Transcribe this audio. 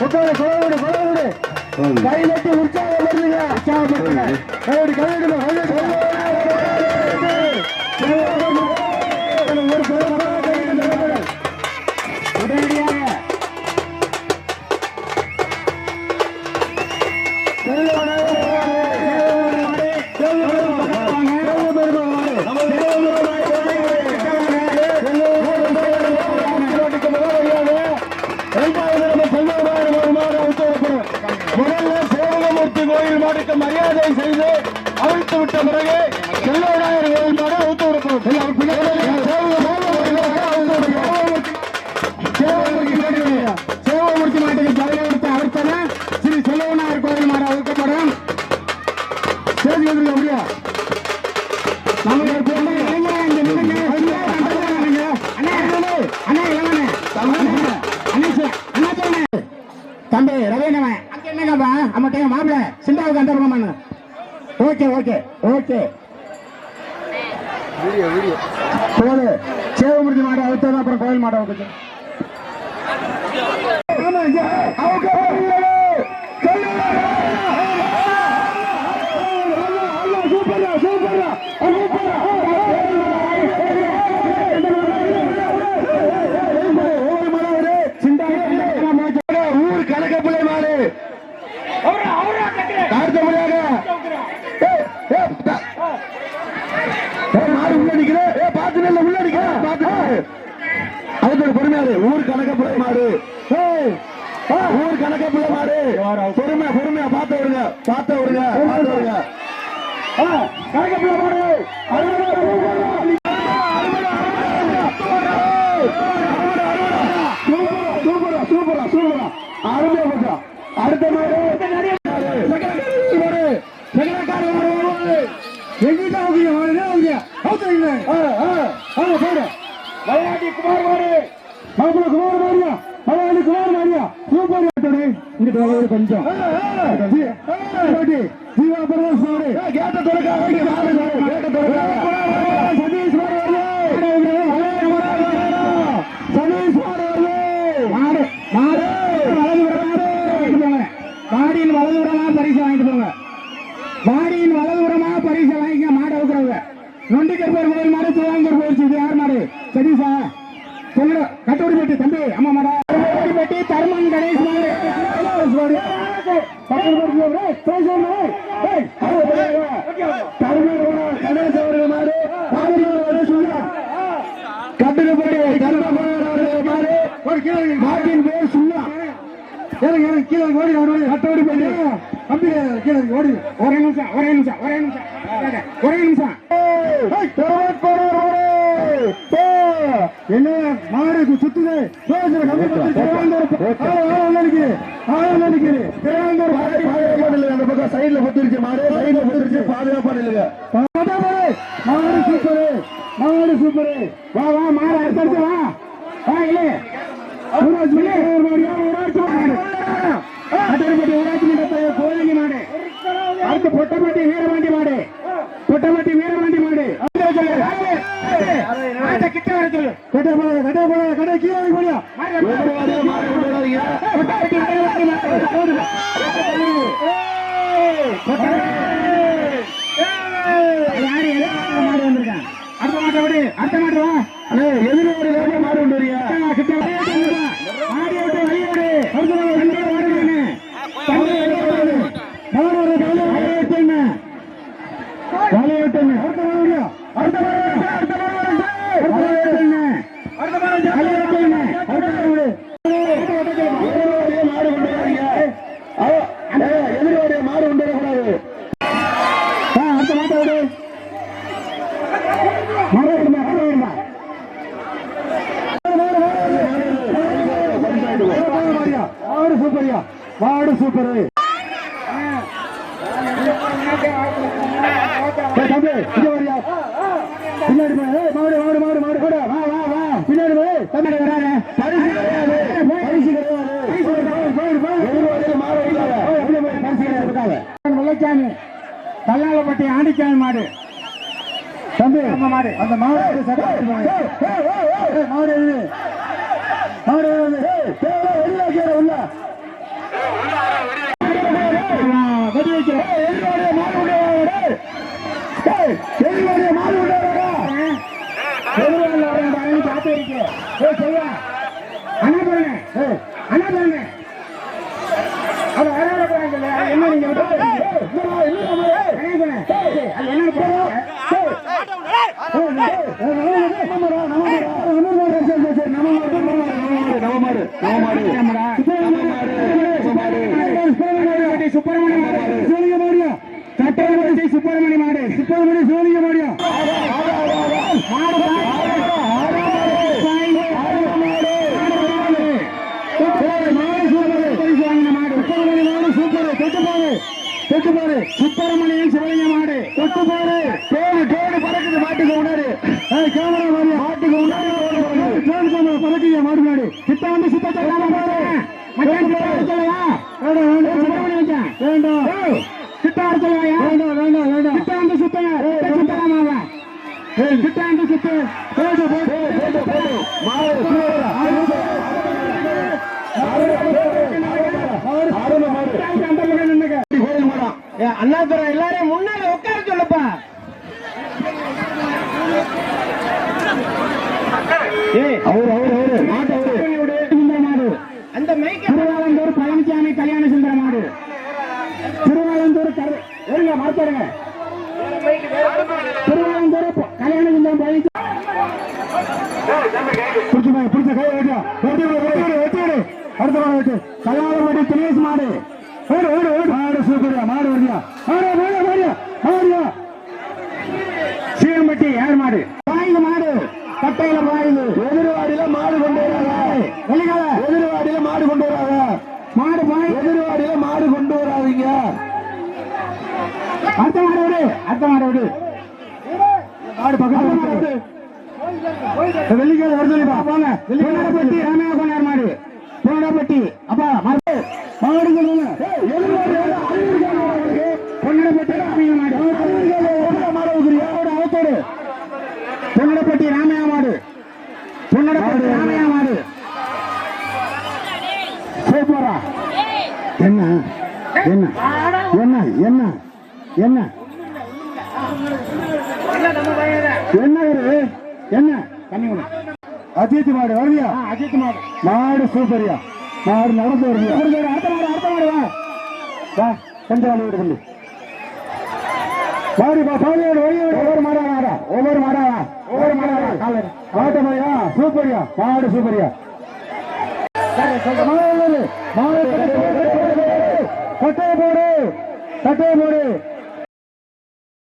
உட்காரு கொலவிடு கொலவிடு. கை நட்டி உற்சாகப்படுத்துங்க உற்சாகப்படுத்துங்க கையடி கையடி ஒரு உடனடியாக மரியாதை செய்து அவிழ்த்து விட்ட பிறகு செல்வநாயகர் கோயில் மாடு அவுத்து விடப்படும் சேவமூர்த்தி மாட்டுக்கு ஜலவரத்தை அவிழ்த்தன. ஸ்ரீ செல்வநாயகர் கோயில் மாடு அவிழ்க்கப்படும் சேதி வந்துருக்க அப்படியா? நமக்கு இளைஞரா இங்க நில்லுங்க. ஐயா, அண்ணா, அண்ணா, அண்ணா, அண்ணா, கோயில் மாடு பொறுமையாரு ஊர் கணக்கப்பிள்ளை மாடு. ஏய், ஆ, ஊர் கணக்கப்பிள்ளை மாடு. பொறுமையா பொறுமையா பார்த்து விடுங்க பார்த்து விடுங்க பார்த்து விடுங்க. ஆ, கணக்கப்பிள்ளை மாடு அறுபது, அறுபது, சூப்பரா சூப்பரா சூப்பரா அருமையா போச்சா அடுத்த மாடு செகரக்காரி மாடு செகரக்காரி மாடு எங்கிட்ட அவங்க மாடு அவங்க அவுத்தீங்க அவங்க போடு மலையாட்டி குமார் மாடு மாப்பிள குமார் மாரியா குமார் மாரியா சூப்பர் ஆட்டோடு இங்க தோவது கொஞ்சம். ஜீவா பிரதேஷ் மாடு கேட்ட தொடக்க சதீஷ் வருது. சதீஷ் மாடு வருது. மாடு வலது விட மாடு. மாடியின் வலது விடமா பரிசு வாங்கிட்டு போங்க. மாடியின் வலது விடமா பரிசு வாங்கிக்க மாடு அவுக்குறவங்க. நொண்டிக்கர் பேர் கோயில் மாடு திருவாங்கூர் போயிடுச்சு இது யார் மாடு சதீஷா சொல்லுங்க கட்டோடி பெட்டி தம்பி அம்மா மாடா கட்டோடி பெட்டி தர்மன் கணேஷ் மாடு மாடு. பக்கத்துல போட்டு போடு. பேசாம. ஏய், அது போடுங்க. தர்மன் கணேஷ் அவர்கள் மாடு பாதுகாப்பு கணேஷ் மாடு. கட்டுக்கப்படி கருணாபுரம் மாடு மாட்டின் பேர் சுல்லா எனக்கு எனக்கு கீழே ஓடி ஓடி கட்டோடி போய் தம்பி கீழே ஓடி. ஒரே நிமிஷம் ஒரே நிமிஷம் ஒரே நிமிஷம். ஒரே நிமிஷம். என்ன மாடு சுத்துது அந்த பக்கம் சைடுல பத்திருச்சு மாடு சைடுல பத்திருச்சு பாதுகாப்பா நில்லுங்க மாடு சூப்பரு மாடு சூப்பரு வா வா மாடு அடுத்தடுத்து வா வா இல்ல ஊராட்சி மன்ற மாடியா, ஊராட்சி மாடு அட்டர்பட்டி ஊராட்சி மன்ற கோயிலி மாடு அடுத்து பொட்டப்பட்டி வீரபாண்டி மாடு பொட்டப்பட்டி வீரபாண்டி மாடு ஆட்டை கிட்ட வர சொல்லு கட்ட போல கட்ட போல கட்ட கீழே இறங்கி போடியா பொட்டப்பட்டி எந்த மாடு வந்திருக்கான் அடுத்த மாட்டை அடுத்த மாட்டு வா. எதிரி மாடு வேற மாடு கொண்டு வரியா கிட்ட மாடி விட்டு வழி விடு அடுத்த மாடு ரெண்டு மாடு வேணு தண்ணி எடுக்கிறது மாடு ஒரு கையில வழி விட்டுங்க வழி விட்டுங்க அடுத்த மாடு வரியா அடுத்த மாடு வருது, அடுத்த மாடு வருது. வழி விட்டுங்க அடுத்த மாடு வழி விட்டுங்க அடுத்த மாடு விடு எதிரியோடைய மாடு கொண்டு வராதீங்க எதிரியோடைய மாடு கொண்டு வரக்கூடாது ஆ, அடுத்த மாட்டை விடு மாடு விடுமா மாடு விடுமா மாடு சூப்பரியா மாடு சூப்பர். தம்பி இங்க வரியா. பின்னாடி மாடு மாடு மாடு மாடு கூட. வா வா வா. பின்னாடி போய் தம்பி வராத. பரிசு கிடையாது. பரிசு கிடையாது. வெள்ளைச்சாமி கல்லாளப்பட்டி ஆண்டிச்சாமி மாடு. தம்பி. நம்ம மாடு. அந்த மாடு மாடு மாடு பாருங்க. ஏய், அது என்ன போறோம் சுப்பிரமணி மாடு சோழிய மாடியா சுப்பிரமணியன் சிவலிங்க மாடு. தொட்டு போடு. தோடு தோடு பறக்குது. மாட்டுக்கு உணரு கேமரா மாறியா? மாட்டுக்கு உணரு தோடு கேமரா பறக்குது மாடு மாடு. கிட்ட வந்து சுத்த சொல்லாம பாரு வேண்டாம் கிட்ட அடிச்சலையா வேண்டாம். வேண்டாம். வேண்டாம் வந்து வந்து சுத்து போடு போடு போடு. போடு மாடு அண்ணாதுரை எல்லாரையும் முன்னால உட்கார சொல்லுப்பா. அவரு அவரு அவரு. மாட்டு அவரு. சுந்தர மாடு. அந்த மைக்க திருவாலந்தூர் பழனிசாமி கல்யாண சுந்தர மாடு. திருவாலந்தூர் கரு ஏங்க மாத்தாருங்க திருவாலந்தூர் கல்யாண சுந்தரம் பழனிசாமி பிடிச்சு பிடிச்ச கை வைக்க. வெட்டி விடு வெட்டி விடு வெட்டி விடு. அடுத்த மாடு வெட்டு கல்யாணப்பட்டி தினேஷ் மாடு ஓடு ஓடு ஓடு மாடு சூப்பரியா மாடு வருதியா மாடு மாடு மாடியா மாடியா சீரம்பட்டி யார் மாடு பாயுது மாடு கட்டையில பாயுது எதிர்வாடியில மாடு கொண்டு வராங்க வெளிக்கால எதிர்வாடியில மாடு கொண்டு வராங்க மாடு பாய் எதிர்வாடியில மாடு கொண்டு வராதீங்க அடுத்த மாடு விடு மாடு மாடு பக்கத்துல வெள்ளிக்கிழமை சொல்லிப்பா. போங்க. பொன்னடப்பட்டி ராமையா கொண்டார் மாடு. பொன்னடப்பட்டி அப்பா மாடு. மாடு பொன்னடப்பட்டி ராமையா மாடு மாடு. அவத்தோடு பொன்னடப்பட்டி ராமையா மாடு. பொன்னடப்பட்டி ராமையா மாடு. சூப்பரா என்ன? என்ன? என்ன? என்ன? என்ன? என்ன இரு என்ன? தண்ணி விடு அஜித் மாடு வருவியா? அஜித் மாடு. மாடு சூப்பரியா மாடு நடந்து வருவியா? அடுத்த மாடு அடுத்த மாடு வா. வா கொஞ்சம் வாழை விடு தம்பி மாடு பா பாதியோடு வழியோடு ஒவ்வொரு மாடா மாடா. ஒவ்வொரு மாடா வா. ஒவ்வொரு மாடா காலர் மாட்டு மாடியா சூப்பரியா மாடு சூப்பரியா மாடு கட்டையை போடு. கட்டையை போடு.